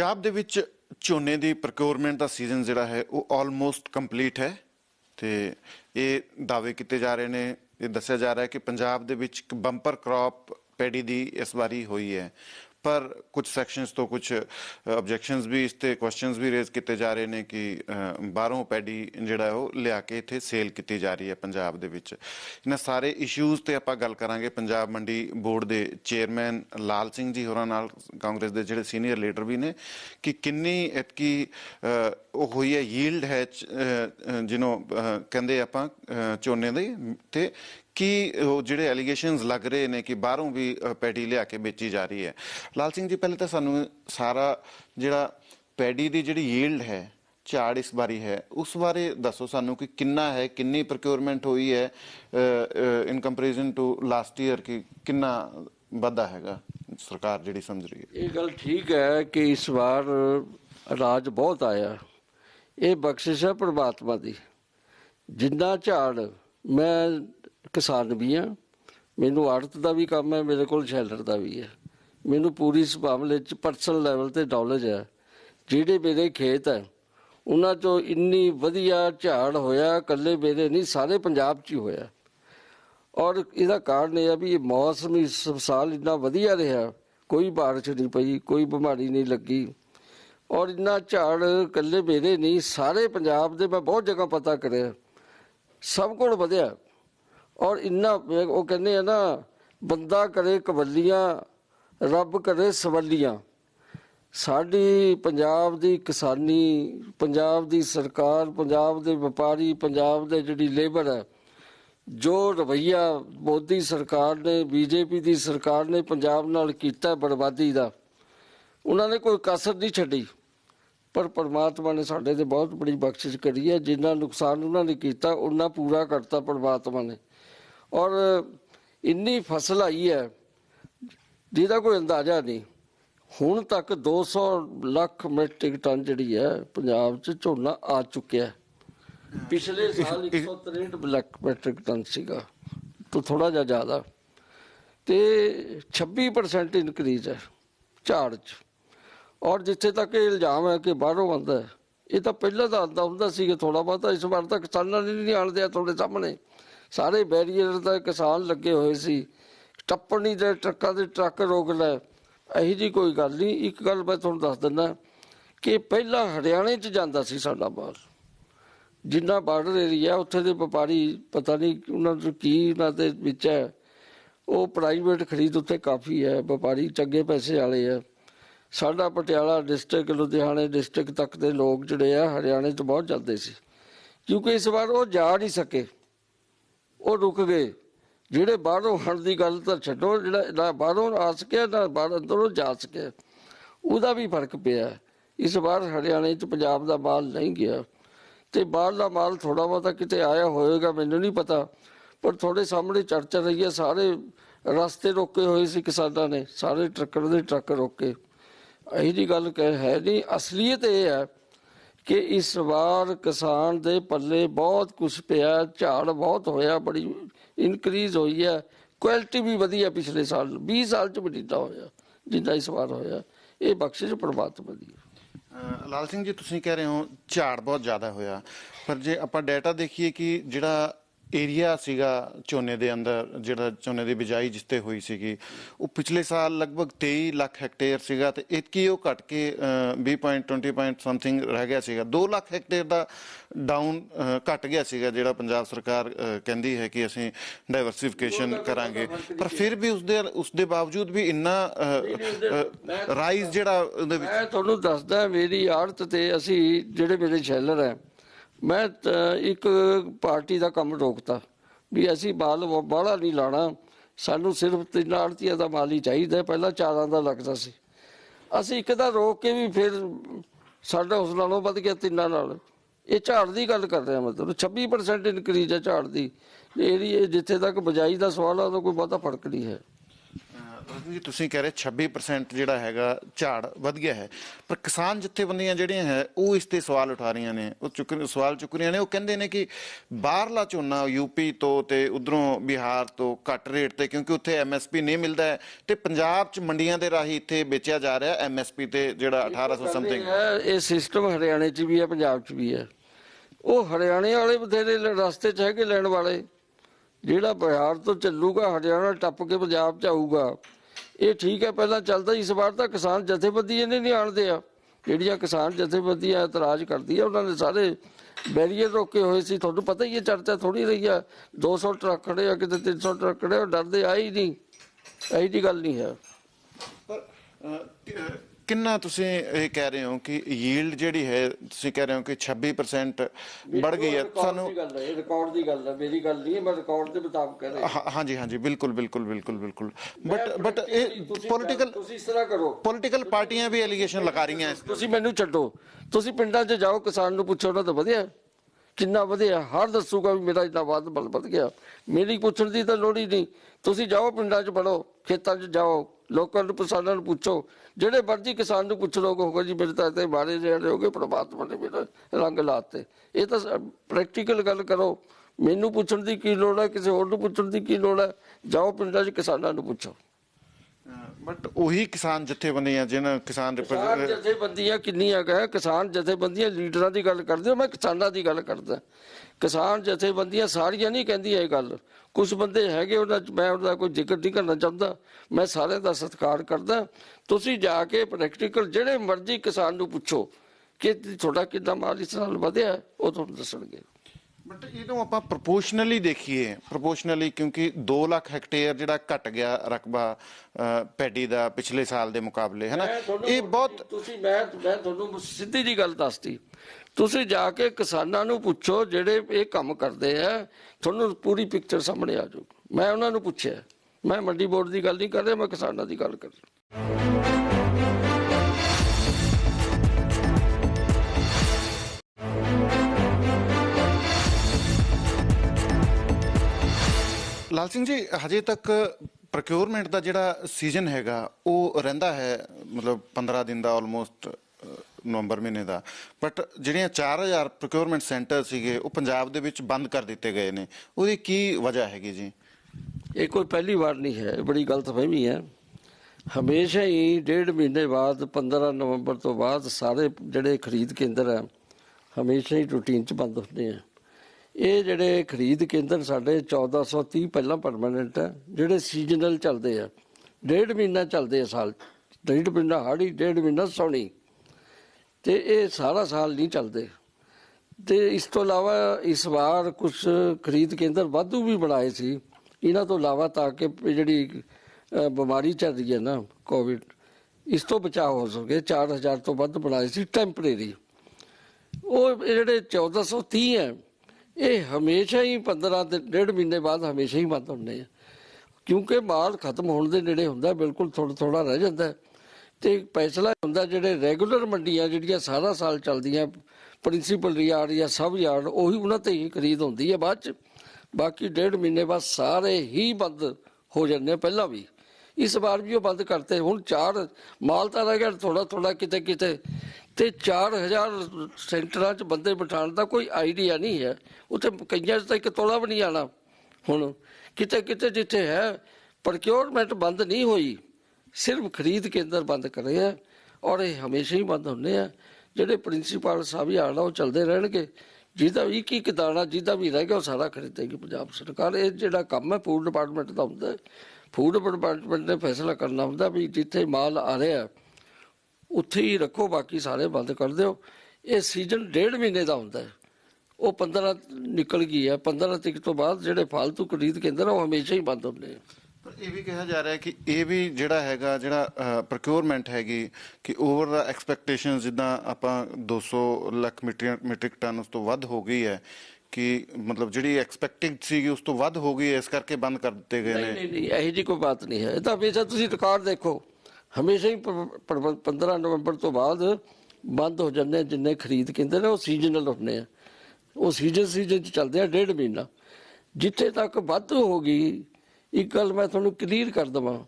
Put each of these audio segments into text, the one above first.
ਪੰਜਾਬ ਦੇ ਵਿੱਚ ਝੋਨੇ ਦੀ ਪ੍ਰੋਕਿਉਰਮੈਂਟ ਦਾ ਸੀਜ਼ਨ ਜਿਹੜਾ ਹੈ, ਉਹ ਆਲਮੋਸਟ ਕੰਪਲੀਟ ਹੈ ਤੇ ਇਹ ਦਾਅਵੇ ਕੀਤੇ ਜਾ ਰਹੇ ਨੇ, ਇਹ ਦੱਸਿਆ ਜਾ ਰਿਹਾ ਹੈ ਕਿ ਪੰਜਾਬ ਦੇ ਵਿੱਚ ਇੱਕ ਬੰਪਰ ਕ੍ਰੌਪ ਪੈਡੀ ਦੀ ਇਸ ਵਾਰੀ ਹੋਈ ਹੈ। ਪਰ ਕੁਝ ਸੈਕਸ਼ਨਸ ਤੋਂ ਕੁਝ ਆਬਜੈਕਸ਼ਨਸ ਵੀ ਇਸ ਤੇ ਕੁਐਸਚਨਸ ਵੀ ਰੇਜ਼ ਕੀਤੇ ਜਾ ਰਹੇ ਨੇ ਕਿ ਬਾਹਰੋਂ ਪੈਡੀ ਜਿਹੜਾ ਉਹ ਲਿਆ ਕੇ ਇੱਥੇ ਸੇਲ ਕੀਤੀ ਜਾ ਰਹੀ ਹੈ ਪੰਜਾਬ ਦੇ ਵਿੱਚ ਇਹਨਾਂ ਸਾਰੇ ਇਸ਼ੂਜ਼ ਤੇ ਆਪਾਂ ਗੱਲ ਕਰਾਂਗੇ ਪੰਜਾਬ ਮੰਡੀ ਬੋਰਡ ਦੇ ਚੇਅਰਮੈਨ ਲਾਲ ਸਿੰਘ ਜੀ ਹੋਰਾਂ ਨਾਲ ਕਾਂਗਰਸ ਦੇ ਜਿਹੜੇ ਸੀਨੀਅਰ ਲੀਡਰ ਵੀ ਨੇ ਕਿ ਕਿੰਨੀ ਇਤਕੀ ਉਹ ਹੋਈ ਹੈ ਯੀਲਡ ਹੈ ਜਿਹਨੂੰ ਕਹਿੰਦੇ ਆਪਾਂ ਝੋਨੇ ਦੀ ਤੇ ਕੀ ਉਹ ਜਿਹੜੇ ਐਲੀਗੇਸ਼ਨਸ ਲੱਗ ਰਹੇ ਨੇ ਕਿ ਬਾਹਰੋਂ ਵੀ ਪੈਡੀ ਲਿਆ ਕੇ ਵੇਚੀ ਜਾ ਰਹੀ ਹੈ? ਲਾਲ ਸਿੰਘ ਜੀ, ਪਹਿਲੇ ਤਾਂ ਸਾਨੂੰ ਸਾਰਾ ਜਿਹੜਾ ਪੈਡੀ ਦੀ ਜਿਹੜੀ ਯੀਲਡ ਹੈ, ਝਾੜ ਇਸ ਵਾਰੀ ਹੈ, ਉਸ ਬਾਰੇ ਦੱਸੋ ਸਾਨੂੰ ਕਿ ਕਿੰਨਾ ਹੈ, ਕਿੰਨੀ ਪ੍ਰੋਕਿਉਰਮੈਂਟ ਹੋਈ ਹੈ in comparison to last year ਕਿ ਕਿੰਨਾ ਵਾਧਾ ਹੈਗਾ? ਸਰਕਾਰ ਜਿਹੜੀ ਸਮਝ ਰਹੀ ਹੈ। ਇਹ ਗੱਲ ਠੀਕ ਹੈ ਕਿ ਇਸ ਵਾਰ ਰਾਜ ਬਹੁਤ ਆਇਆ। ਇਹ ਬਖਸ਼ਿਸ਼ ਹੈ ਪ੍ਰਮਾਤਮਾ ਦੀ। ਜਿੰਨਾ ਝਾੜ ਮੈਂ ਕਿਸਾਨ ਵੀ ਆ। ਮੈਨੂੰ ਆੜਤ ਦਾ ਵੀ ਕੰਮ ਹੈ, ਮੇਰੇ ਕੋਲ ਸ਼ੈਲਰ ਦਾ ਵੀ ਹੈ। ਮੈਨੂੰ ਪੂਰੀ ਇਸ ਮਾਮਲੇ 'ਚ ਪਰਸਨਲ ਲੈਵਲ ਤੇ ਨੌਲੇਜ ਹੈ। ਜਿਹੜੇ ਮੇਰੇ ਖੇਤ ਹੈ, ਉਹਨਾਂ 'ਚੋਂ ਇੰਨੀ ਵਧੀਆ ਝਾੜ ਹੋਇਆ, ਇਕੱਲੇ ਮੇਰੇ ਨਹੀਂ, ਸਾਰੇ ਪੰਜਾਬ 'ਚ ਹੀ ਹੋਇਆ। ਔਰ ਇਹਦਾ ਕਾਰਨ ਇਹ ਆ ਵੀ ਇਹ ਮੌਸਮ, ਇਸ ਸਾਲ ਇੰਨਾ ਵਧੀਆ ਰਿਹਾ। ਕੋਈ ਬਾਰਿਸ਼ ਨਹੀਂ ਪਈ, ਕੋਈ ਬਿਮਾਰੀ ਨਹੀਂ ਲੱਗੀ। ਔਰ ਇੰਨਾ ਝਾੜ ਇਕੱਲੇ ਮੇਰੇ ਨਹੀਂ, ਸਾਰੇ ਪੰਜਾਬ ਦੇ ਮੈਂ ਬਹੁਤ ਜਗ੍ਹਾ ਪਤਾ ਕਰਿਆ। ਸਭ ਕੋਲ ਵਧਿਆ। ਔਰ ਇੰਨਾ, ਉਹ ਕਹਿੰਦੇ ਆ ਨਾ, ਬੰਦਾ ਕਰੇ ਕਵੱਲੀਆਂ, ਰੱਬ ਕਰੇ ਸਵੱਲੀਆਂ। ਸਾਡੀ ਪੰਜਾਬ ਦੀ ਕਿਸਾਨੀ, ਪੰਜਾਬ ਦੀ ਸਰਕਾਰ, ਪੰਜਾਬ ਦੇ ਵਪਾਰੀ, ਪੰਜਾਬ ਦੇ ਜਿਹੜੀ ਲੇਬਰ ਹੈ, ਜੋ ਰਵਈਆ ਮੋਦੀ ਸਰਕਾਰ ਨੇ, ਬੀਜੇਪੀ ਦੀ ਸਰਕਾਰ ਨੇ ਪੰਜਾਬ ਨਾਲ ਕੀਤਾ ਬਰਬਾਦੀ ਦਾ, ਉਹਨਾਂ ਨੇ ਕੋਈ ਕਸਰ ਨਹੀਂ ਛੱਡੀ। ਪਰ ਪਰਮਾਤਮਾ ਨੇ ਸਾਡੇ ਤੇ ਬਹੁਤ ਬੜੀ ਬਖਸ਼ਿਸ਼ ਕਰੀ ਹੈ, ਜਿੰਨਾ ਨੁਕਸਾਨ ਉਹਨਾਂ ਨੇ ਕੀਤਾ ਉਹਨਾਂ ਪੂਰਾ ਕਰਤਾ ਪਰਮਾਤਮਾ ਨੇ। ਔਰ ਇੰਨੀ ਫਸਲ ਆਈ ਹੈ ਜਿਹਦਾ ਕੋਈ ਅੰਦਾਜ਼ਾ ਨਹੀਂ। ਹੁਣ ਤੱਕ 200 ਲੱਖ ਮੈਟ੍ਰਿਕ ਟਨ ਜਿਹੜੀ ਹੈ ਪੰਜਾਬ 'ਚ ਝੋਨਾ ਆ ਚੁੱਕਿਆ ਹੈ। ਪਿਛਲੇ ਸਾਲ 163 ਲੱਖ ਮੈਟ੍ਰਿਕ ਟਨ ਸੀਗਾ ਤੋਂ ਥੋੜਾ ਜਿਹਾ ਜ਼ਿਆਦਾ। ਤੇ 26% ਇਨਕਰੀਜ਼ ਹੈ ਝਾੜ 'ਚ। ਔਰ ਜਿੱਥੇ ਤੱਕ ਇਹ ਇਲਜ਼ਾਮ ਹੈ ਕਿ ਬਾਹਰੋਂ ਆਉਂਦਾ ਹੈ ਇਹ ਤਾਂ ਪਹਿਲਾਂ ਤਾਂ ਆਉਂਦਾ ਹੁੰਦਾ ਸੀ ਕਿ ਥੋੜਾ ਬਹੁਤਾ ਇਸ ਵਾਰ ਤਾਂ ਕਿਸਾਨਾਂ ਨੇ ਨਹੀਂ ਆਣਦੇ ਆ ਤੁਹਾਡੇ ਸਾਹਮਣੇ। ਸਾਰੇ ਬੈਰੀਅਰ ਦਾ ਕਿਸਾਨ ਲੱਗੇ ਹੋਏ ਸੀ। ਟੱਪਣੀ ਦੇ ਟਰੱਕਾਂ ਦੇ ਟਰੱਕ ਰੋਕ ਲੈ ਇਹੀ ਜੀ ਕੋਈ ਗੱਲ ਨਹੀਂ, ਇੱਕ ਗੱਲ ਮੈਂ ਤੁਹਾਨੂੰ ਦੱਸ ਦਿੰਦਾ ਕਿ ਪਹਿਲਾਂ ਹਰਿਆਣੇ 'ਚ ਜਾਂਦਾ ਸੀ ਸਾਡਾ ਬਾਹਰ ਜਿੰਨਾ ਬਾਰਡਰ ਏਰੀਆ ਉੱਥੇ ਦੇ ਵਪਾਰੀ, ਪਤਾ ਨਹੀਂ ਉਹਨਾਂ ਨੂੰ ਕੀ ਉਹਨਾਂ ਦੇ ਵਿੱਚ ਹੈ। ਉਹ ਪ੍ਰਾਈਵੇਟ ਖਰੀਦ ਉੱਥੇ ਕਾਫੀ ਹੈ, ਵਪਾਰੀ ਚੰਗੇ ਪੈਸੇ ਵਾਲੇ ਆ ਸਾਡਾ ਪਟਿਆਲਾ ਡਿਸਟ੍ਰਿਕਟ ਲੁਧਿਆਣੇ ਡਿਸਟ੍ਰਿਕਟ ਤੱਕ ਦੇ ਲੋਕ ਜਿਹੜੇ ਆ, ਹਰਿਆਣੇ 'ਚ ਬਹੁਤ ਜਾਂਦੇ ਸੀ। ਕਿਉਂਕਿ ਇਸ ਵਾਰ ਉਹ ਜਾ ਨਹੀਂ ਸਕੇ। ਉਹ ਰੁਕ ਗਏ। ਜਿਹੜੇ ਬਾਹਰੋਂ ਹਣ ਦੀ ਗੱਲ ਤਾਂ ਛੱਡੋ, ਜਿਹੜਾ ਨਾ ਬਾਹਰੋਂ ਆ ਸਕਿਆ, ਨਾ ਬਾਹਰ ਅੰਦਰੋਂ ਜਾ ਸਕਿਆ। ਉਹਦਾ ਵੀ ਫ਼ਰਕ ਪਿਆ। ਇਸ ਵਾਰ ਹਰਿਆਣੇ 'ਚ ਪੰਜਾਬ ਦਾ ਮਾਲ ਨਹੀਂ ਗਿਆ। ਤੇ ਬਾਹਰਲਾ ਮਾਲ ਥੋੜਾ ਬਹੁਤਾ ਕਿਤੇ ਆਇਆ ਹੋਵੇਗਾ, ਮੈਨੂੰ ਨਹੀਂ ਪਤਾ। ਪਰ ਤੁਹਾਡੇ ਸਾਹਮਣੇ ਚਰਚਾ ਰਹੀ ਹੈ, ਸਾਰੇ ਰਸਤੇ ਰੋਕੇ ਹੋਏ ਸੀ ਕਿਸਾਨਾਂ ਨੇ। ਸਾਰੇ ਟਰੱਕਰ ਦੇ ਟਰੱਕ ਰੋਕੇ। ਇਹੀ ਦੀ ਗੱਲ ਕਹਿ ਹੈ ਨਹੀਂ। ਅਸਲੀਅਤ ਇਹ ਹੈ ਕਿ ਇਸ ਵਾਰ ਕਿਸਾਨ ਦੇ ਪੱਲੇ ਬਹੁਤ ਕੁਝ ਪਿਆ, ਝਾੜ ਬਹੁਤ ਹੋਇਆ, ਬੜੀ ਇਨਕਰੀਜ਼ ਹੋਈ ਹੈ। ਕੁਆਲਿਟੀ ਵੀ ਵਧੀਆ ਪਿਛਲੇ ਸਾਲ 20 ਸਾਲ ਚ ਬਦੀਦਾ ਹੋਇਆ, ਜਿੰਦਾ ਇਸ ਵਾਰ ਹੋਇਆ। ਇਹ ਬਖਸ਼ਿਸ਼ ਪ੍ਰਮਾਤਮਾ ਦੀ ਲਾਲ ਸਿੰਘ ਜੀ, ਤੁਸੀਂ ਕਹਿ ਰਹੇ ਹੋ ਝਾੜ ਬਹੁਤ ਜ਼ਿਆਦਾ ਹੋਇਆ। ਪਰ ਜੇ ਆਪਾਂ ਡਾਟਾ ਦੇਖੀਏ ਕਿ ਜਿਹੜਾ ਏਰੀਆ ਸੀਗਾ ਝੋਨੇ ਦੇ ਅੰਦਰ ਜਿਹੜਾ ਝੋਨੇ ਦੀ ਬਿਜਾਈ ਜਿਸ ਤੇ ਹੋਈ ਸੀਗੀ। ਉਹ ਪਿਛਲੇ ਸਾਲ ਲਗਭਗ 23 ਲੱਖ ਹੈਕਟੇਅਰ ਸੀਗਾ ਤੇ ਇਤਕੀ ਉਹ ਘਟ ਕੇ ਅ, 20.20 ਪੁਆਇੰਟ ਸਮਥਿੰਗ ਰਹਿ ਗਿਆ ਸੀਗਾ। 2 ਲੱਖ ਹੈਕਟੇਅਰ ਦਾ ਡਾਊਨ ਘਟ ਗਿਆ ਸੀਗਾ ਜਿਹੜਾ ਪੰਜਾਬ ਸਰਕਾਰ ਕਹਿੰਦੀ ਹੈ ਕਿ ਅਸੀਂ ਡਾਈਵਰਸਿਫਿਕੇਸ਼ਨ ਕਰਾਂਗੇ। ਪਰ ਫਿਰ ਵੀ ਉਸ ਦੇ ਉਸ ਦੇ ਬਾਵਜੂਦ ਵੀ ਇੰਨਾ ਰਾਈਜ਼ ਜਿਹੜਾ ਉਹਦੇ ਵਿੱਚ ਮੈਂ ਤੁਹਾਨੂੰ ਦੱਸਦਾ ਮੇਰੀ ਆੜਤ ਤੇ ਅਸੀਂ ਜਿਹੜੇ ਮੇਰੇ ਸ਼ੈਲਰ ਹੈ ਮੈਂ ਇੱਕ ਪਾਰਟੀ ਦਾ ਕੰਮ ਰੋਕਤਾ ਵੀ ਅਸੀਂ ਮਾਲ ਬਾਹਲਾ ਨਹੀਂ ਲਾਣਾ। ਸਾਨੂੰ ਸਿਰਫ ਤਿੰਨ ਆੜਤੀਆਂ ਦਾ ਮਾਲ ਹੀ ਚਾਹੀਦਾ। ਪਹਿਲਾਂ ਚਾਰਾਂ ਦਾ ਲੱਗਦਾ ਸੀ। ਅਸੀਂ ਇੱਕ ਦਾ ਰੋਕ ਕੇ ਵੀ ਫਿਰ ਸਾਡਾ ਹੌਸਲਾ ਨਾਲੋਂ ਵੱਧ ਗਿਆ ਤਿੰਨਾਂ ਨਾਲ। ਇਹ ਝਾੜ ਦੀ ਗੱਲ ਕਰ ਰਿਹਾ ਮਤਲਬ 26% ਇਨਕਰੀਜ਼ ਹੈ ਝਾੜ ਦੀ। ਇਹਦੀ ਇਹ ਜਿੱਥੇ ਤੱਕ ਬਜਾਈ ਦਾ ਸਵਾਲ ਆ, ਉਹਦਾ ਕੋਈ ਬਹੁਤਾ ਫ਼ਰਕ ਨਹੀਂ ਹੈ। ਜੀ ਤੁਸੀਂ ਕਹਿ ਰਹੇ 26% ਜਿਹੜਾ ਹੈਗਾ ਝਾੜ ਵਧ ਗਿਆ ਹੈ। ਪਰ ਕਿਸਾਨ ਜਥੇਬੰਦੀਆਂ ਜਿਹੜੀਆਂ ਹੈ ਉਹ ਇਸ ਤੇ ਸਵਾਲ ਉਠਾ ਰਹੀਆਂ ਨੇ। ਉਹ ਚੁੱਕ ਸਵਾਲ ਚੁੱਕ ਰਹੀਆਂ ਨੇ। ਉਹ ਕਹਿੰਦੇ ਨੇ ਕਿ ਬਾਹਰਲਾ ਝੋਨਾ ਯੂਪੀ ਤੋਂ ਤੇ ਉਧਰੋਂ ਬਿਹਾਰ ਤੋਂ ਘੱਟ ਰੇਟ ਤੇ ਕਿਉਂਕਿ ਉੱਥੇ ਐਮਐਸਪੀ ਨਹੀਂ ਮਿਲਦਾ ਹੈ ਤੇ ਪੰਜਾਬ 'ਚ ਮੰਡੀਆਂ ਦੇ ਰਾਹੀਂ ਇੱਥੇ ਵੇਚਿਆ ਜਾ ਰਿਹਾ ਐਮਐਸਪੀ ਤੇ ਜਿਹੜਾ 1800 ਸਮਥਿੰਗ ਇਹ ਸਿਸਟਮ ਹਰਿਆਣੇ 'ਚ ਵੀ ਹੈ ਪੰਜਾਬ 'ਚ ਵੀ ਹੈ। ਉਹ ਹਰਿਆਣੇ ਵਾਲੇ ਬਥੇਰੇ ਰਸਤੇ 'ਚ ਹੈਗੇ ਲੈਣ ਵਾਲੇ। ਜਿਹੜਾ ਬਿਹਾਰ ਤੋਂ ਚੱਲੂਗਾ, ਹਰਿਆਣਾ ਟੱਪ ਕੇ ਪੰਜਾਬ 'ਚ ਆਊਗਾ। ਇਹ ਠੀਕ ਹੈ, ਪਹਿਲਾਂ ਚੱਲਦਾ ਇਸ ਵਾਰ ਤਾਂ ਕਿਸਾਨ ਜਥੇਬੰਦੀ ਇਹਨੇ ਨਹੀਂ ਆਣਦੇ ਆ। ਜਿਹੜੀਆਂ ਕਿਸਾਨ ਜਥੇਬੰਦੀਆਂ ਇਤਰਾਜ਼ ਕਰਦੀ ਆ, ਉਹਨਾਂ ਨੇ ਸਾਰੇ ਬੈਰੀਅਰ ਰੋਕੇ ਹੋਏ ਸੀ। ਤੁਹਾਨੂੰ ਪਤਾ ਹੀ ਇਹ ਚਰਚਾ ਥੋੜੀ ਰਹੀ ਆ। 200 ਟਰੱਕ ਖੜੇ ਆ, ਕਿਤੇ 300 ਟਰੱਕ ਖੜੇ ਆ, ਉਹ ਡਰਦੇ ਆ ਹੀ ਨਹੀਂ। ਇਹੀ ਜੀ ਗੱਲ ਨਹੀਂ ਹੈ। ਪਰ ਕਿੰਨਾ ਤੁਸੀਂ ਇਹ ਕਹਿ ਰਹੇ ਹੋ ਕਿ ਯੀਲਡ ਜਿਹੜੀ ਹੈ ਤੁਸੀਂ ਕਹਿ ਰਹੇ ਹੋ ਕਿ 26% ਵੱਧ ਗਈ ਹੈ ਸਾਨੂੰ ਇਹ ਰਿਕਾਰਡ ਦੀ ਗੱਲ ਹੈ ਮੇਰੀ ਗੱਲ ਨਹੀਂ ਹੈ ਮੈਂ ਰਿਕਾਰਡ ਦੇ ਮੁਤਾਬਕ ਕਹਿ ਰਿਹਾ। ਹਾਂ- ਹਾਂਜੀ ਹਾਂਜੀ ਬਿਲਕੁਲ ਬਿਲਕੁਲ ਬਿਲਕੁਲ ਬਿਲਕੁਲ। ਬਟ ਬਟ ਇਹ ਪੋਲਿਟੀਕਲ ਤੁਸੀਂ ਇਸ ਤਰ੍ਹਾਂ ਕਰੋ। ਪੋਲਿਟੀਕਲ ਪਾਰਟੀਆਂ ਵੀ ਐਲੀਗੇਸ਼ਨ ਲਗਾ ਰਹੀਆਂ ਤੁਸੀਂ ਮੈਨੂੰ ਛੱਡੋ। ਤੁਸੀਂ ਪਿੰਡਾਂ 'ਚ ਜਾਓ ਕਿਸਾਨ ਨੂੰ ਪੁੱਛੋ ਉਹਨਾਂ ਤਾਂ ਵਧਿਆ ਕਿੰਨਾ ਵਧਿਆ ਹਰ ਦੱਸੂਗਾ ਵੀ ਮੇਰਾ ਇੰਨਾ ਵੱਧ ਬਲ ਵਧ ਗਿਆ। ਮੇਰੀ ਪੁੱਛਣ ਦੀ ਤਾਂ ਲੋੜ ਹੀ ਨਹੀਂ। ਤੁਸੀਂ ਜਾਓ ਪਿੰਡਾਂ 'ਚ ਵੜੋ ਖੇਤਾਂ 'ਚ ਜਾਓ ਲੋਕਾਂ ਨੂੰ ਕਿਸਾਨਾਂ ਨੂੰ ਪੁੱਛੋ। ਜਿਹੜੇ ਮਰਜ਼ੀ ਕਿਸਾਨ ਨੂੰ ਪੁੱਛ ਲੋਗੇ ਹੋਗਾ ਜੀ ਮੇਰੇ ਤਾਂ ਤੇ ਮਾਰੇ ਜਿਹੜੇ ਹੋਗੇ, ਪ੍ਰਮਾਤਮਾ ਨੇ ਮੇਰਾ ਰੰਗ ਲਾਤੇ। ਇਹ ਤਾਂ ਪ੍ਰੈਕਟੀਕਲ ਗੱਲ ਕਰੋ। ਮੈਨੂੰ ਪੁੱਛਣ ਦੀ ਕੀ ਲੋੜ ਹੈ, ਕਿਸੇ ਹੋਰ ਨੂੰ ਪੁੱਛਣ ਦੀ ਕੀ ਲੋੜ ਹੈ? ਜਾਓ ਪਿੰਡਾਂ 'ਚ ਕਿਸਾਨਾਂ ਨੂੰ ਪੁੱਛੋ। ਬਟ ਉਹੀ ਕਿਸਾਨ ਜਥੇਬੰਦੀਆਂ ਜਿਹਨਾਂ ਕਿਸਾਨ ਕਿਸਾਨ ਰਿਪਰੈਜ਼ੈਂਟ ਜਥੇਬੰਦੀਆਂ ਕਿੰਨੀਆਂ ਕੁ ਹੈ? ਕਿਸਾਨ ਜਥੇਬੰਦੀਆਂ ਲੀਡਰਾਂ ਦੀ ਗੱਲ ਕਰਦੇ ਹੋ? ਮੈਂ ਕਿਸਾਨਾਂ ਦੀ ਗੱਲ ਕਰਦਾ। ਕਿਸਾਨ ਜਥੇਬੰਦੀਆਂ ਸਾਰੀਆਂ ਨਹੀਂ ਕਹਿੰਦੀਆਂ ਇਹ ਗੱਲ। ਕੁਝ ਬੰਦੇ ਹੈਗੇ ਉਹਨਾਂ 'ਚ ਮੈਂ ਉਹਦਾ ਕੋਈ ਜ਼ਿਕਰ ਨਹੀਂ ਕਰਨਾ ਚਾਹੁੰਦਾ। ਮੈਂ ਸਾਰਿਆਂ ਦਾ ਸਤਿਕਾਰ ਕਰਦਾ। ਤੁਸੀਂ ਜਾ ਕੇ ਪ੍ਰੈਕਟੀਕਲ ਜਿਹੜੇ ਮਰਜ਼ੀ ਕਿਸਾਨ ਨੂੰ ਪੁੱਛੋ ਕਿ ਤੁਹਾਡਾ ਕਿੰਨਾ ਮਾਲ ਇਸ ਨਾਲ ਵਧਿਆ ਉਹ ਤੁਹਾਨੂੰ ਦੱਸਣਗੇ। ਬਟ ਇਹਨੂੰ ਆਪਾਂ ਪ੍ਰੋਪੋਰਸ਼ਨਲੀ ਦੇਖੀਏ ਪ੍ਰੋਪੋਰਸ਼ਨਲੀ ਕਿਉਂਕਿ 2 ਲੱਖ ਹੈਕਟੇਅਰ ਜਿਹੜਾ ਘਟ ਗਿਆ ਰਕਬਾ ਪੈਡੀ ਦਾ ਪਿਛਲੇ ਸਾਲ ਦੇ ਮੁਕਾਬਲੇ ਹੈ ਨਾ ਇਹ ਬਹੁਤ ਤੁਸੀਂ ਮੈਂ ਮੈਂ ਤੁਹਾਨੂੰ ਸਿੱਧੀ ਜੀ ਗੱਲ ਦੱਸਤੀ। ਤੁਸੀਂ ਜਾ ਕੇ ਕਿਸਾਨਾਂ ਨੂੰ ਪੁੱਛੋ ਜਿਹੜੇ ਇਹ ਕੰਮ ਕਰਦੇ ਆ ਤੁਹਾਨੂੰ ਪੂਰੀ ਪਿਕਚਰ ਸਾਹਮਣੇ ਆ ਜਾਊਗੀ। ਮੈਂ ਉਹਨਾਂ ਨੂੰ ਪੁੱਛਿਆ। ਮੈਂ ਮੰਡੀ ਬੋਰਡ ਦੀ ਗੱਲ ਨਹੀਂ ਕਰ ਰਿਹਾ ਮੈਂ ਕਿਸਾਨਾਂ ਦੀ ਗੱਲ ਕਰ ਰਿਹਾ। ਲਾਲ ਸਿੰਘ ਜੀ, ਹਜੇ ਤੱਕ ਪ੍ਰੋਕਿਉਰਮੈਂਟ ਦਾ ਜਿਹੜਾ ਸੀਜ਼ਨ ਹੈਗਾ, ਉਹ ਰਹਿੰਦਾ ਹੈ, ਮਤਲਬ 15 ਦਿਨ ਦਾ ਆਲਮੋਸਟ ਨਵੰਬਰ ਮਹੀਨੇ ਦਾ। ਬਟ ਜਿਹੜੀਆਂ 4000 ਪ੍ਰੋਕਿਉਰਮੈਂਟ ਸੈਂਟਰ ਸੀਗੇ, ਉਹ ਪੰਜਾਬ ਦੇ ਵਿੱਚ ਬੰਦ ਕਰ ਦਿੱਤੇ ਗਏ ਨੇ। ਉਹਦੀ ਕੀ ਵਜ੍ਹਾ ਹੈਗੀ ਜੀ? ਇਹ ਕੋਈ ਪਹਿਲੀ ਵਾਰ ਨਹੀਂ ਹੈ, ਇਹ ਬੜੀ ਗਲਤਫਹਿਮੀ ਹੈ। ਹਮੇਸ਼ਾ ਹੀ ਡੇਢ ਮਹੀਨੇ ਬਾਅਦ 15 ਨਵੰਬਰ ਤੋਂ ਬਾਅਦ ਸਾਰੇ ਜਿਹੜੇ ਖਰੀਦ ਕੇਂਦਰ ਹੈ, ਹਮੇਸ਼ਾ ਹੀ ਰੂਟੀਨ 'ਚ ਬੰਦ ਹੁੰਦੇ ਆ। ਇਹ ਜਿਹੜੇ ਖਰੀਦ ਕੇਂਦਰ ਸਾਡੇ 1430 ਪਹਿਲਾਂ ਪਰਮਾਨੈਂਟ ਹੈ, ਜਿਹੜੇ ਸੀਜ਼ਨਲ ਚੱਲਦੇ ਆ, ਡੇਢ ਮਹੀਨਾ ਚੱਲਦੇ ਆ ਸਾਲ, ਡੇਢ ਮਹੀਨਾ ਹਾੜੀ, ਡੇਢ ਮਹੀਨਾ ਸੌਣੀ, ਤੇ ਇਹ ਸਾਰਾ ਸਾਲ ਨਹੀਂ ਚੱਲਦੇ। ਤੇ ਇਸ ਤੋਂ ਇਲਾਵਾ ਇਸ ਵਾਰ ਕੁਝ ਖਰੀਦ ਕੇਂਦਰ ਵਾਧੂ ਵੀ ਬਣਾਏ ਸੀ, ਇਹਨਾਂ ਤੋਂ ਇਲਾਵਾ ਤਾਂ ਕਿ ਜਿਹੜੀ ਬਿਮਾਰੀ ਚੱਲ ਰਹੀ ਹੈ ਨਾ ਕੋਵਿਡ ਇਸ ਤੋਂ ਬਚਾਅ ਹੋ ਸਕੇ 4000 ਤੋਂ ਵੱਧ ਬਣਾਏ ਸੀ ਟੈਂਪਰੇਰੀ ਉਹ ਇਹ ਜਿਹੜੇ 1430 ਹੈ ਇਹ ਹਮੇਸ਼ਾ ਹੀ 15 ਤੇ ਡੇਢ ਮਹੀਨੇ ਬਾਅਦ ਹਮੇਸ਼ਾ ਹੀ ਬੰਦ ਹੁੰਦੇ ਆ। ਕਿਉਂਕਿ ਮਾਲ ਖਤਮ ਹੋਣ ਦੇ ਨੇੜੇ ਹੁੰਦਾ ਬਿਲਕੁਲ ਥੋੜਾ ਥੋੜਾ ਰਹਿ ਜਾਂਦਾ ਹੈ। ਤੇ ਫੈਸਲਾ ਹੁੰਦਾ ਜਿਹੜੇ ਰੈਗੂਲਰ ਮੰਡੀਆਂ ਜਿਹੜੀਆਂ ਸਾਰਾ ਸਾਲ ਚੱਲਦੀਆਂ, ਪ੍ਰਿੰਸੀਪਲ ਯਾਰਡ ਜਾਂ ਸਬ ਯਾਰਡ, ਉਹੀ ਉਹਨਾਂ ਤੇ ਹੀ ਖਰੀਦ ਹੁੰਦੀ ਹੈ ਬਾਅਦ ਚ। ਬਾਕੀ ਡੇਢ ਮਹੀਨੇ ਬਾਅਦ ਸਾਰੇ ਹੀ ਬੰਦ ਹੋ ਜਾਂਦੇ ਆ ਪਹਿਲਾਂ ਵੀ। ਇਸ ਵਾਰ ਵੀ ਉਹ ਬੰਦ ਕਰਤੇ। ਹੁਣ ਚਾਰ, ਮਾਲ ਤਾਂ ਰਹਿ ਗਿਆ ਥੋੜਾ ਥੋੜਾ ਕਿਤੇ ਕਿਤੇ। ਤੇ 4000 ਸੈਂਟਰਾਂ 'ਚ ਬੰਦੇ ਬਿਠਾਉਣ ਦਾ ਕੋਈ ਆਈਡੀਆ ਨਹੀਂ ਹੈ। ਉੱਥੇ ਕਈਆਂ 'ਚ ਤਾਂ ਇੱਕ ਤੋਲਾ ਵੀ ਨਹੀਂ ਆਣਾ ਹੁਣ ਕਿਤੇ ਕਿਤੇ ਜਿੱਥੇ ਹੈ ਪ੍ਰੋਕਿਉਰਮੈਂਟ ਬੰਦ ਨਹੀਂ ਹੋਈ, ਸਿਰਫ ਖਰੀਦ ਕੇਂਦਰ ਬੰਦ ਕਰੇ ਆ ਔਰ ਇਹ ਹਮੇਸ਼ਾ ਹੀ ਬੰਦ ਹੁੰਦੇ ਆ। ਜਿਹੜੇ ਪ੍ਰਿੰਸੀਪਲ ਸਾਹਿਬ ਆਣਾ ਉਹ ਚੱਲਦੇ ਰਹਿਣਗੇ। ਜਿਹਦਾ ਵੀ ਇੱਕ ਇੱਕ ਦਾਣਾ, ਜਿਹਦਾ ਵੀ ਰਹਿ ਗਿਆ, ਉਹ ਸਾਰਾ ਖਰੀਦੇਗੀ ਪੰਜਾਬ ਸਰਕਾਰ। ਇਹ ਜਿਹੜਾ ਕੰਮ ਹੈ ਫੂਡ ਡਿਪਾਰਟਮੈਂਟ ਦਾ ਹੁੰਦਾ। ਫੂਡ ਡਿਪਾਰਟਮੈਂਟ ਨੇ ਫੈਸਲਾ ਕਰਨਾ ਹੁੰਦਾ ਵੀ ਜਿੱਥੇ ਮਾਲ ਆ ਰਿਹਾ ਉੱਥੇ ਹੀ ਰੱਖੋ ਬਾਕੀ ਸਾਰੇ ਬੰਦ ਕਰ ਦਿਓ। ਇਹ ਸੀਜ਼ਨ ਡੇਢ ਮਹੀਨੇ ਦਾ ਹੁੰਦਾ ਹੈ। ਉਹ 15 ਨਿਕਲ ਗਈ ਹੈ। 15 ਤੱਕ ਤੋਂ ਬਾਅਦ ਜਿਹੜੇ ਫालतू ਖਰੀਦ ਕੇਂਦਰ ਉਹ ਹਮੇਸ਼ਾ ਹੀ ਬੰਦ ਹੁੰਦੇ ਆ। ਪਰ ਇਹ ਵੀ ਕਿਹਾ ਜਾ ਰਿਹਾ ਹੈ ਕਿ ਇਹ ਵੀ ਜਿਹੜਾ ਹੈਗਾ ਜਿਹੜਾ ਪ੍ਰੋਕਿਉਰਮੈਂਟ ਹੈਗੀ ਕਿ ਓਵਰ ਦਾ ਐਕਸਪੈਕਟੇਸ਼ਨ ਜਿੱਦਾਂ ਆਪਾਂ 200 ਲੱਖ ਮੀਟ੍ਰਿਕ ਟਨ ਉਸ ਤੋਂ ਵੱਧ ਹੋ ਗਈ ਹੈ ਕਿ ਮਤਲਬ ਜਿਹੜੀ ਐਕਸਪੈਕਟਿੰਗ ਸੀਗੀ ਉਸ ਤੋਂ ਵੱਧ ਹੋ ਗਈ ਹੈ ਇਸ ਕਰਕੇ ਬੰਦ ਕਰ ਦਿੱਤੇ ਗਏ ਨੇ। ਨਹੀਂ ਨਹੀਂ ਇਹੋ ਜੀ ਕੋਈ ਬਾਤ ਨਹੀਂ ਹੈ। ਇਹ ਤਾਂ ਹਮੇਸ਼ਾ ਤੁਸੀਂ ਰਿਕਾਰਡ ਦੇਖੋ। ਹਮੇਸ਼ਾ ਹੀ ਪ- ਪ- 15 ਨਵੰਬਰ ਤੋਂ ਬਾਅਦ ਬੰਦ ਹੋ ਜਾਂਦੇ ਜਿੰਨੇ ਖਰੀਦ ਕੇਂਦਰ ਨੇ, ਉਹ ਸੀਜ਼ਨਲ ਹੁੰਦੇ ਆ। ਉਹ ਸੀਜ਼ਨ ਸੀਜ਼ਨ ਚ ਚੱਲਦੇ ਆ, ਡੇਢ ਮਹੀਨਾ। ਜਿੱਥੇ ਤੱਕ ਵੱਧ ਹੋ ਗਈ, ਇੱਕ ਗੱਲ ਮੈਂ ਤੁਹਾਨੂੰ ਕਲੀਅਰ ਕਰ ਦਵਾਂ।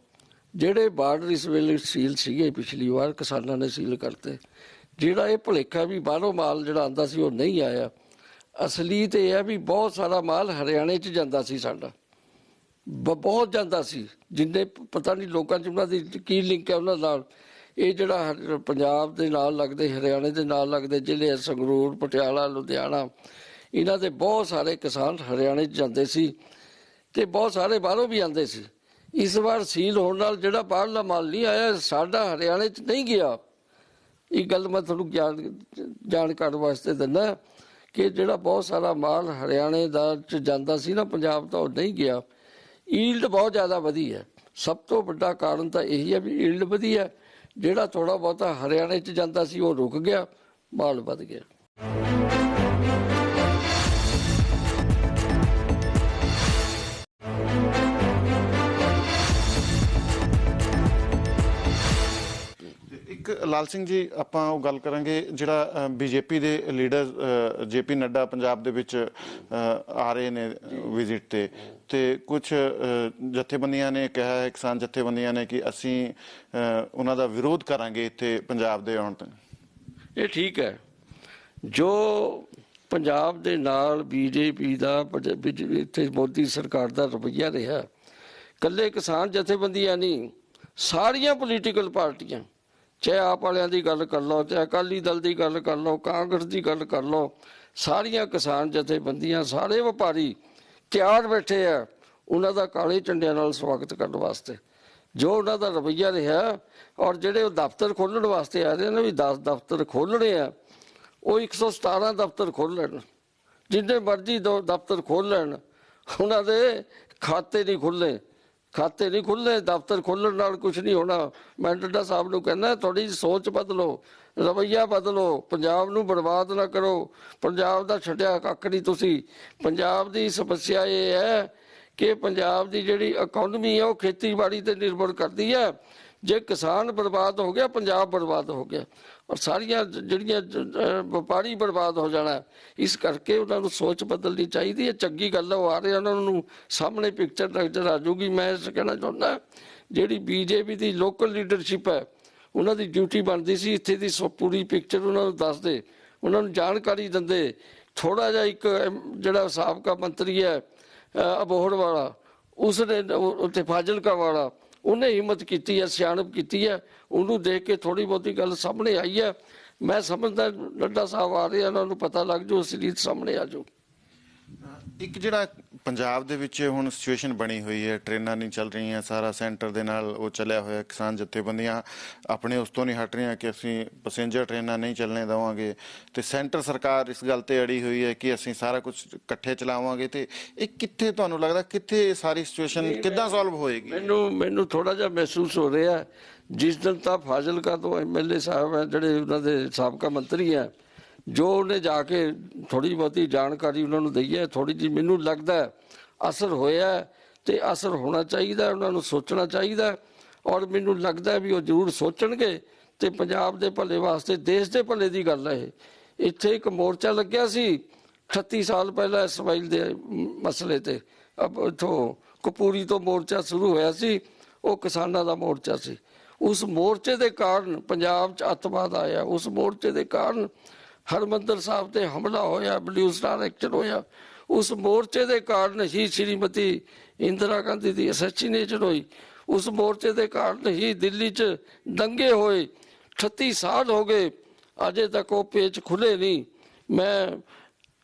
ਜਿਹੜੇ ਬਾਰਡਰ ਇਸ ਵੇਲੇ ਸੀਲ ਸੀਗੇ ਪਿਛਲੀ ਵਾਰ, ਕਿਸਾਨਾਂ ਨੇ ਸੀਲ ਕਰਤੇ। ਜਿਹੜਾ ਇਹ ਭੁਲੇਖਾ ਵੀ ਬਾਹਰੋਂ ਮਾਲ ਜਿਹੜਾ ਆਂਦਾ ਸੀ, ਉਹ ਨਹੀਂ ਆਇਆ। ਅਸਲੀ ਤੇ ਇਹ ਹੈ ਵੀ ਬਹੁਤ ਸਾਰਾ ਮਾਲ ਹਰਿਆਣੇ 'ਚ ਜਾਂਦਾ ਸੀ ਸਾਡਾ। ਬਹੁਤ ਜਾਂਦਾ ਸੀ। ਜਿੰਨੇ ਪਤਾ ਨਹੀਂ ਲੋਕਾਂ 'ਚ ਉਹਨਾਂ ਦੀ ਕੀ ਲਿੰਕ ਹੈ ਉਹਨਾਂ ਨਾਲ। ਇਹ ਜਿਹੜਾ ਹਰ- ਪੰਜਾਬ ਦੇ ਨਾਲ ਲੱਗਦੇ ਹਰਿਆਣੇ ਦੇ ਨਾਲ ਲੱਗਦੇ ਜ਼ਿਲ੍ਹੇ ਆ, ਸੰਗਰੂਰ ਪਟਿਆਲਾ ਲੁਧਿਆਣਾ ਇਹਨਾਂ ਦੇ ਬਹੁਤ ਸਾਰੇ ਕਿਸਾਨ ਹਰਿਆਣੇ 'ਚ ਜਾਂਦੇ ਸੀ ਤੇ ਬਹੁਤ ਸਾਰੇ ਬਾਹਰੋਂ ਵੀ ਆਉਂਦੇ ਸੀ। ਇਸ ਵਾਰ ਸੀਲ ਹੋਣ ਨਾਲ ਜਿਹੜਾ ਬਾਹਰਲਾ ਮਾਲ ਨਹੀਂ ਆਇਆ ਸਾਡਾ ਹਰਿਆਣੇ 'ਚ ਨਹੀਂ ਗਿਆ। ਇਹ ਗੱਲ ਮੈਂ ਤੁਹਾਨੂੰ ਗਿਆਨ ਜਾਣਕਾਰੀ ਵਾਸਤੇ ਦਿੰਦਾ ਕਿ ਜਿਹੜਾ ਬਹੁਤ ਸਾਰਾ ਮਾਲ ਹਰਿਆਣੇ ਦਾ ਚ ਜਾਂਦਾ ਸੀ ਨਾ ਪੰਜਾਬ ਦਾ ਉਹ ਨਹੀਂ ਗਿਆ। ਈਲਡ ਬਹੁਤ ਜ਼ਿਆਦਾ ਵਧੀ ਹੈ। ਸਭ ਤੋਂ ਵੱਡਾ ਕਾਰਨ ਤਾਂ ਇਹੀ ਹੈ ਵੀ ਈਲਡ ਵਧੀ ਹੈ। ਜਿਹੜਾ ਥੋੜਾ ਬਹੁਤਾ ਹਰਿਆਣੇ ਚ ਜਾਂਦਾ ਸੀ, ਉਹ ਰੁਕ ਗਿਆ, ਮਾਲ ਵੱਧ ਗਿਆ। ਲਾਲ ਸਿੰਘ ਜੀ, ਆਪਾਂ ਉਹ ਗੱਲ ਕਰਾਂਗੇ ਜਿਹੜਾ ਬੀਜੇਪੀ ਦੇ ਲੀਡਰ ਜੇਪੀ ਨੱਡਾ ਪੰਜਾਬ ਦੇ ਵਿੱਚ ਆ ਰਹੇ ਨੇ ਵਿਜ਼ਿਟ ਤੇ। ਤੇ ਕੁਝ ਜਥੇਬੰਦੀਆਂ ਨੇ ਕਿਹਾ ਹੈ, ਕਿਸਾਨ ਜਥੇਬੰਦੀਆਂ ਨੇ ਕਿ ਅਸੀਂ ਉਹਨਾਂ ਦਾ ਵਿਰੋਧ ਕਰਾਂਗੇ ਇੱਥੇ ਪੰਜਾਬ ਦੇ ਆਉਣ ਤੋਂ। ਇਹ ਠੀਕ ਹੈ। ਜੋ ਪੰਜਾਬ ਦੇ ਨਾਲ ਬੀਜੇਪੀ ਦਾ ਪਜ- ਬਿਜ- ਇੱਥੇ ਮੋਦੀ ਸਰਕਾਰ ਦਾ ਰਵੱਈਆ ਰਿਹਾ ਕੱਲੇ ਕਿਸਾਨ ਜਥੇਬੰਦੀਆਂ ਨਹੀਂ, ਸਾਰੀਆਂ ਪੋਲੀਟੀਕਲ ਪਾਰਟੀਆਂ ਚਾਹੇ ਆਪ ਵਾਲਿਆਂ ਦੀ ਗੱਲ ਕਰ ਲਓ, ਚਾਹੇ ਅਕਾਲੀ ਦਲ ਦੀ ਗੱਲ ਕਰ ਲਓ, ਕਾਂਗਰਸ ਦੀ ਗੱਲ ਕਰ ਲਓ, ਸਾਰੀਆਂ ਕਿਸਾਨ ਜਥੇਬੰਦੀਆਂ, ਸਾਰੇ ਵਪਾਰੀ ਤਿਆਰ ਬੈਠੇ ਆ ਉਹਨਾਂ ਦਾ ਕਾਲੇ ਝੰਡਿਆਂ ਨਾਲ ਸਵਾਗਤ ਕਰਨ ਵਾਸਤੇ। ਜੋ ਉਹਨਾਂ ਦਾ ਰਵੱਈਆ ਰਿਹਾ ਔਰ ਜਿਹੜੇ ਉਹ ਦਫ਼ਤਰ ਖੋਲਣ ਵਾਸਤੇ ਆ ਰਹੇ ਨੇ ਵੀ 10 ਦਫ਼ਤਰ ਖੋਲਣੇ ਆ, ਉਹ 117 ਦਫ਼ਤਰ ਖੋਲਣ ਜਿੰਨੇ ਮਰਜ਼ੀ ਦੋ ਦਫ਼ਤਰ ਖੋਲ ਲੈਣ ਉਹਨਾਂ ਦੇ ਖਾਤੇ ਨਹੀਂ ਖੁੱਲੇ ਖਾਤੇ ਨਹੀਂ ਖੁੱਲੇ ਦਫ਼ਤਰ ਖੋਲਣ ਨਾਲ ਕੁਝ ਨਹੀਂ ਹੋਣਾ। ਮੈਂ ਡੱਡਾ ਸਾਹਿਬ ਨੂੰ ਕਹਿੰਦਾ, ਤੁਹਾਡੀ ਸੋਚ ਬਦਲੋ, ਰਵਈਆ ਬਦਲੋ, ਪੰਜਾਬ ਨੂੰ ਬਰਬਾਦ ਨਾ ਕਰੋ। ਪੰਜਾਬ ਦਾ ਛੱਡਿਆ ਕੱਖ ਨਹੀਂ ਤੁਸੀਂ। ਪੰਜਾਬ ਦੀ ਸਮੱਸਿਆ ਇਹ ਹੈ ਕਿ ਪੰਜਾਬ ਦੀ ਜਿਹੜੀ ਇਕਨੋਮੀ ਹੈ ਉਹ ਖੇਤੀਬਾੜੀ ਤੇ ਨਿਰਭਰ ਕਰਦੀ ਹੈ। ਜੇ ਕਿਸਾਨ ਬਰਬਾਦ ਹੋ ਗਿਆ ਪੰਜਾਬ ਬਰਬਾਦ ਹੋ ਗਿਆ ਔਰ ਸਾਰੀਆਂ ਜਿਹੜੀਆਂ ਵਪਾਰੀ ਬਰਬਾਦ ਹੋ ਜਾਣਾ ਇਸ ਕਰਕੇ ਉਹਨਾਂ ਨੂੰ ਸੋਚ ਬਦਲਣੀ ਚਾਹੀਦੀ ਹੈ। ਚੰਗੀ ਗੱਲ ਹੈ ਉਹ ਆ ਰਹੇ ਉਹਨਾਂ ਨੂੰ ਸਾਹਮਣੇ ਪਿਕਚਰ ਨਜ਼ਰ ਆ ਜੂਗੀ। ਮੈਂ ਇਸ ਕਹਿਣਾ ਚਾਹੁੰਦਾ ਜਿਹੜੀ ਬੀਜੇਪੀ ਦੀ ਲੋਕਲ ਲੀਡਰਸ਼ਿਪ ਹੈ ਉਹਨਾਂ ਦੀ ਡਿਊਟੀ ਬਣਦੀ ਸੀ ਇੱਥੇ ਦੀ ਸੋ ਪੂਰੀ ਪਿਕਚਰ ਉਹਨਾਂ ਨੂੰ ਦੱਸਦੇ ਉਹਨਾਂ ਨੂੰ ਜਾਣਕਾਰੀ ਦਿੰਦੇ। ਥੋੜਾ ਜਿਹਾ ਇੱਕ ਜਿਹੜਾ ਸਾਬਕਾ ਮੰਤਰੀ ਹੈ ਅਹ, ਅਬੋਹਰ ਵਾਲਾ ਉਸਨੇ ਉਹ- ਉੱਥੇ ਫਾਜ਼ਿਲਕਾ ਵਾਲਾ ਉਹਨੇ ਹਿੰਮਤ ਕੀਤੀ ਹੈ ਸਿਆਣਪ ਕੀਤੀ ਹੈ ਉਹਨੂੰ ਦੇਖ ਕੇ ਥੋੜੀ ਬਹੁਤੀ ਗੱਲ ਸਾਹਮਣੇ ਆਈ ਹੈ। ਮੈਂ ਸਮਝਦਾ ਲੱਡਾ ਸਾਹਿਬ ਆ ਰਹੇ ਆ, ਉਹਨਾਂ ਨੂੰ ਪਤਾ ਲੱਗ ਜੂ ਅਸਲੀਤ ਸਾਹਮਣੇ ਆ ਜਾਊ। ਇੱਕ ਜਿਹੜਾ ਪੰਜਾਬ ਦੇ ਵਿੱਚ ਹੁਣ ਸਿਚੁਏਸ਼ਨ ਬਣੀ ਹੋਈ ਹੈ ਟ੍ਰੇਨਾਂ ਨਹੀਂ ਚੱਲ ਰਹੀਆਂ ਸਾਰਾ ਸੈਂਟਰ ਦੇ ਨਾਲ ਉਹ ਚੱਲਿਆ ਹੋਇਆ ਕਿਸਾਨ ਜਥੇਬੰਦੀਆਂ ਆਪਣੇ ਉਸ ਤੋਂ ਨਹੀਂ ਹਟ ਰਹੀਆਂ ਕਿ ਅਸੀਂ ਪੈਸੇਂਜਰ ਟ੍ਰੇਨਾਂ ਨਹੀਂ ਚੱਲਣੇ ਦੇਵਾਂਗੇ ਤੇ ਸੈਂਟਰ ਸਰਕਾਰ ਇਸ ਗੱਲ ਤੇ ਅੜੀ ਹੋਈ ਹੈ ਕਿ ਅਸੀਂ ਸਾਰਾ ਕੁਝ ਇਕੱਠੇ ਚਲਾਵਾਂਗੇ ਤੇ ਇਹ ਕਿੱਥੇ ਤੁਹਾਨੂੰ ਲੱਗਦਾ ਕਿੱਥੇ ਇਹ ਸਾਰੀ ਸਿਚੁਏਸ਼ਨ ਕਿੱਦਾਂ ਸੋਲਵ ਹੋਏਗੀ? ਮੈਨੂੰ ਮੈਨੂੰ ਥੋੜਾ ਜਿਹਾ ਮਹਿਸੂਸ ਹੋ ਰਿਹਾ ਜਿਸ ਦਿਨ ਤਾਂ ਫਾਜ਼ਿਲਕਾ ਤੋਂ ਐਮਐਲਏ ਸਾਹਿਬ ਹੈ ਜਿਹੜੇ ਉਹਨਾਂ ਦੇ ਸਾਬਕਾ ਮੰਤਰੀ ਹੈ ਜੋ ਉਹਨੇ ਜਾ ਕੇ ਥੋੜੀ ਬਹੁਤੀ ਜਾਣਕਾਰੀ ਉਹਨਾਂ ਨੂੰ ਦਈ ਹੈ ਥੋੜੀ ਜੀ ਮੈਨੂੰ ਲੱਗਦਾ ਅਸਰ ਹੋਇਆ ਹੈ ਤੇ ਅਸਰ ਹੋਣਾ ਚਾਹੀਦਾ ਉਹਨਾਂ ਨੂੰ ਸੋਚਣਾ ਚਾਹੀਦਾ ਔਰ ਮੈਨੂੰ ਲੱਗਦਾ ਵੀ ਉਹ ਜ਼ਰੂਰ ਸੋਚਣਗੇ ਤੇ ਪੰਜਾਬ ਦੇ ਭਲੇ ਵਾਸਤੇ, ਦੇਸ਼ ਦੇ ਭਲੇ ਦੀ ਗੱਲ ਹੈ ਇਹ। ਇੱਥੇ ਇੱਕ ਮੋਰਚਾ ਲੱਗਿਆ ਸੀ 38 ਸਾਲ ਪਹਿਲਾਂ ਇਸਮਾਈਲ ਦੇ ਮਸਲੇ ਤੇ। ਅਬ ਇਥੋਂ ਕਪੂਰੀ ਤੋਂ ਮੋਰਚਾ ਸ਼ੁਰੂ ਹੋਇਆ ਸੀ, ਉਹ ਕਿਸਾਨਾਂ ਦਾ ਮੋਰਚਾ ਸੀ। ਉਸ ਮੋਰਚੇ ਦੇ ਕਾਰਨ ਪੰਜਾਬ 'ਚ ਅੱਤਵਾਦ ਆਇਆ। ਉਸ ਮੋਰਚੇ ਦੇ ਕਾਰਨ ਹਰਮੰਦਰ ਸਾਹਿਬ ਤੇ ਹਮਲਾ ਹੋਇਆ ਬਲੂ ਸਟਾਰ ਐਕਸ਼ਨ ਹੋਇਆ। ਉਸ ਮੋਰਚੇ ਦੇ ਕਾਰਨ ਹੀ ਸ਼੍ਰੀਮਤੀ ਇੰਦਰਾ ਗਾਂਧੀ ਦੀ ਅਸੈਸੀਨੇਸ਼ਨ ਹੋਈ। ਉਸ ਮੋਰਚੇ ਦੇ ਕਾਰਨ ਹੀ ਦਿੱਲੀ 'ਚ ਦੰਗੇ ਹੋਏ। 38 ਸਾਲ ਹੋ ਗਏ। ਅਜੇ ਤੱਕ ਉਹ ਪੇਚ ਖੁੱਲੇ ਨਹੀਂ। ਮੈਂ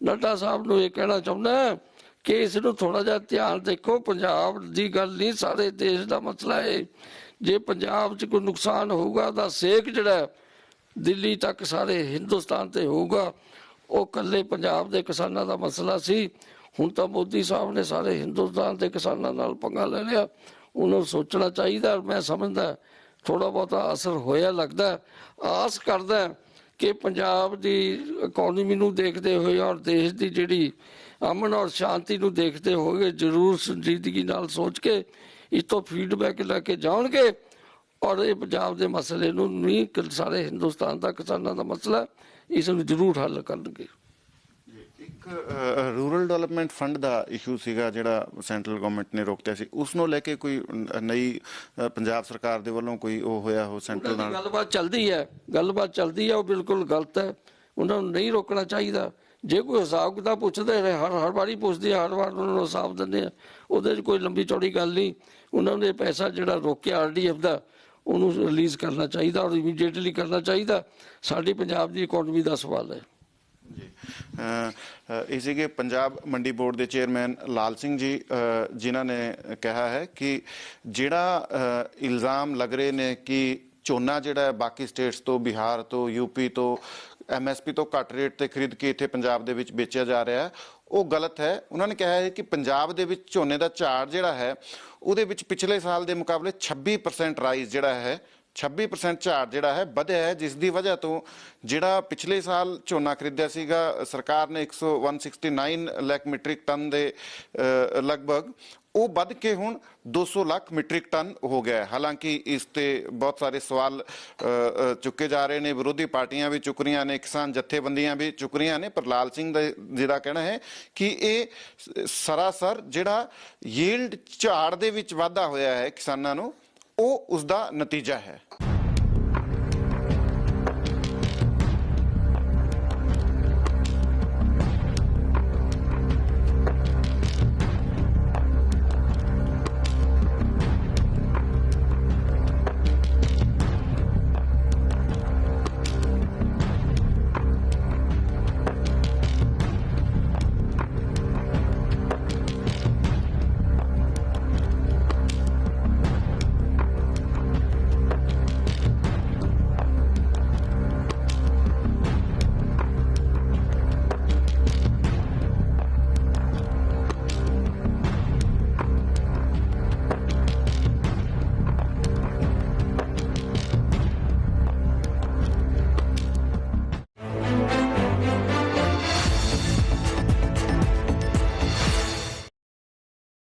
ਨੱਡਾ ਸਾਹਿਬ ਨੂੰ ਇਹ ਕਹਿਣਾ ਚਾਹੁੰਦਾ ਕਿ ਇਸ ਨੂੰ ਥੋੜਾ ਜਿਹਾ ਧਿਆਨ ਦੇਖੋ। ਪੰਜਾਬ ਦੀ ਗੱਲ ਨਹੀਂ, ਸਾਰੇ ਦੇਸ਼ ਦਾ ਮਸਲਾ ਹੈ ਜੇ ਪੰਜਾਬ 'ਚ ਕੋਈ ਨੁਕਸਾਨ ਹੋਊਗਾ ਤਾਂ ਸੇਕ ਜਿਹੜਾ ਦਿੱਲੀ ਤੱਕ ਸਾਰੇ ਹਿੰਦੁਸਤਾਨ ਤੇ ਹੋਊਗਾ। ਉਹ ਕੱਲੇ ਪੰਜਾਬ ਦੇ ਕਿਸਾਨਾਂ ਦਾ ਮਸਲਾ ਸੀ। ਹੁਣ ਤਾਂ ਮੋਦੀ ਸਾਹਿਬ ਨੇ ਸਾਰੇ ਹਿੰਦੁਸਤਾਨ ਦੇ ਕਿਸਾਨਾਂ ਨਾਲ ਪੰਗਾ ਲੈ ਲਿਆ। ਉਹਨਾਂ ਨੂੰ ਸੋਚਣਾ ਚਾਹੀਦਾ, ਮੈਂ ਸਮਝਦਾ ਥੋੜਾ ਬਹੁਤਾ ਅਸਰ ਹੋਇਆ ਲੱਗਦਾ। ਆਸ ਕਰਦਾ ਕਿ ਪੰਜਾਬ ਦੀ ਇਕਨੋਮੀ ਨੂੰ ਦੇਖਦੇ ਹੋਏ ਔਰ ਦੇਸ਼ ਦੀ ਜਿਹੜੀ ਅਮਨ ਔਰ ਸ਼ਾਂਤੀ ਨੂੰ ਦੇਖਦੇ ਹੋਏ ਜ਼ਰੂਰ ਸੰਜੀਦਗੀ ਨਾਲ ਸੋਚ ਕੇ, ਇਸ ਤੋਂ ਫੀਡਬੈਕ ਲੈ ਕੇ ਜਾਣਗੇ। ਔਰ ਇਹ ਪੰਜਾਬ ਦੇ ਮਸਲੇ ਨੂੰ ਨਹੀਂ ਕਿ ਸਾਰੇ ਹਿੰਦੁਸਤਾਨ ਦਾ ਕਿਸਾਨਾਂ ਦਾ ਮਸਲਾ ਇਸ ਨੂੰ ਜ਼ਰੂਰ ਹੱਲ ਕਰਨਗੇ। ਇੱਕ ਰੂਰਲ ਡਿਵੈਲਪਮੈਂਟ ਫੰਡ ਦਾ ਇਸ਼ੂ ਸੀਗਾ ਜਿਹੜਾ ਸੈਂਟਰਲ ਗਵਰਨਮੈਂਟ ਨੇ ਰੋਕਿਆ ਸੀ। ਉਸ ਨੂੰ ਲੈ ਕੇ ਕੋਈ ਨਈ ਪੰਜਾਬ ਸਰਕਾਰ ਦੇ ਵੱਲੋਂ ਕੋਈ ਉਹ ਹੋਇਆ ਹੋ ਸੈਂਟਰਲ ਨਾਲ? ਗੱਲਬਾਤ ਚੱਲਦੀ ਹੈ। ਗੱਲਬਾਤ ਚੱਲਦੀ ਹੈ ਉਹ ਬਿਲਕੁਲ ਗਲਤ ਹੈ। ਉਹਨਾਂ ਨੂੰ ਨਹੀਂ ਰੋਕਣਾ ਚਾਹੀਦਾ। ਜੇ ਕੋਈ ਹਿਸਾਬ ਕਿਤਾਬ ਪੁੱਛਦੇ ਨੇ ਹਰ ਹਰ ਵਾਰੀ ਪੁੱਛਦੇ ਹਰ ਵਾਰ ਉਹਨਾਂ ਨੂੰ ਹਿਸਾਬ ਦਿੰਦੇ ਆ। ਉਹਦੇ 'ਚ ਕੋਈ ਲੰਬੀ ਚੌੜੀ ਗੱਲ ਨਹੀਂ ਉਹਨਾਂ ਨੇ ਪੈਸਾ ਜਿਹੜਾ ਰੋਕਿਆ ਆਰਡੀਐਫ ਦਾ ਉਹਨੂੰ ਰਿਲੀਜ਼ ਕਰਨਾ ਚਾਹੀਦਾ ਔਰ ਇਮੀਡੀਏਟਲੀ ਕਰਨਾ ਚਾਹੀਦਾ। ਸਾਡੀ ਪੰਜਾਬ ਦੀ ਇਕਨੋਮੀ ਦਾ ਸਵਾਲ ਹੈ। ਜੀ। ਅ, ਅ, ਇਹ ਸੀਗੇ ਪੰਜਾਬ ਮੰਡੀ ਬੋਰਡ ਦੇ ਚੇਅਰਮੈਨ ਲਾਲ ਸਿੰਘ ਜੀ ਅ, ਜਿਨ੍ਹਾਂ ਨੇ ਕਿਹਾ ਹੈ ਕਿ ਜਿਹੜਾ ਅ, ਇਲਜ਼ਾਮ ਲੱਗ ਰਹੇ ਨੇ ਕਿ ਝੋਨਾ ਜਿਹੜਾ ਬਾਕੀ ਸਟੇਟਸ ਤੋਂ ਬਿਹਾਰ ਤੋਂ ਯੂਪੀ ਤੋਂ ਐਮਐਸਪੀ ਤੋਂ ਘੱਟ ਰੇਟ ਤੇ ਖਰੀਦ ਕੇ ਇੱਥੇ ਪੰਜਾਬ ਦੇ ਵਿੱਚ ਵੇਚਿਆ ਜਾ ਰਿਹਾ ਹੈ ਉਹ ਗਲਤ ਹੈ। ਉਹਨਾਂ ਨੇ ਕਿਹਾ ਹੈ ਕਿ ਪੰਜਾਬ ਦੇ ਵਿੱਚ ਝੋਨੇ ਦਾ ਝਾੜ ਜਿਹੜਾ ਹੈ, ਉਹਦੇ ਵਿੱਚ ਪਿਛਲੇ ਸਾਲ ਦੇ ਮੁਕਾਬਲੇ 26% ਰਾਈਜ਼ ਜਿਹੜਾ ਹੈ 26% ਝਾੜ ਜਿਹੜਾ ਹੈ ਵਧਿਆ ਹੈ, ਜਿਸ ਦੀ ਵਜ੍ਹਾ ਤੋਂ ਜਿਹੜਾ ਪਿਛਲੇ ਸਾਲ ਝੋਨਾ ਖਰੀਦਿਆ ਸੀਗਾ, ਸਰਕਾਰ ਨੇ 100 169 ਲੱਖ ਮੀਟ੍ਰਿਕ ਟਨ ਦੇ ਲਗਭਗ ਉਹ ਵੱਧ ਕੇ ਹੁਣ 200 ਲੱਖ ਮੀਟ੍ਰਿਕ ਟਨ ਹੋ ਗਿਆ ਹੈ। ਹਾਲਾਂਕਿ ਇਸ ਤੇ ਬਹੁਤ ਸਾਰੇ ਸਵਾਲ ਚੁੱਕੇ ਜਾ ਰਹੇ ਨੇ। ਵਿਰੋਧੀ ਪਾਰਟੀਆਂ ਵੀ ਚੁੱਕ ਰਹੀਆਂ ਨੇ, ਕਿਸਾਨ ਜਥੇਬੰਦੀਆਂ ਵੀ ਚੁੱਕ ਰਹੀਆਂ ਨੇ। ਪਰ ਲਾਲ ਸਿੰਘ ਦਾ ਜਿਹੜਾ ਕਹਿਣਾ ਹੈ ਕਿ ਇਹ ਸਰਾਸਰ ਜਿਹੜਾ ਯੀਲਡ ਝਾੜ ਦੇ ਵਿੱਚ ਵਾਧਾ ਹੋਇਆ ਹੈ ਕਿਸਾਨਾਂ ਨੂੰ, ਉਹ ਉਸ ਦਾ ਨਤੀਜਾ ਹੈ।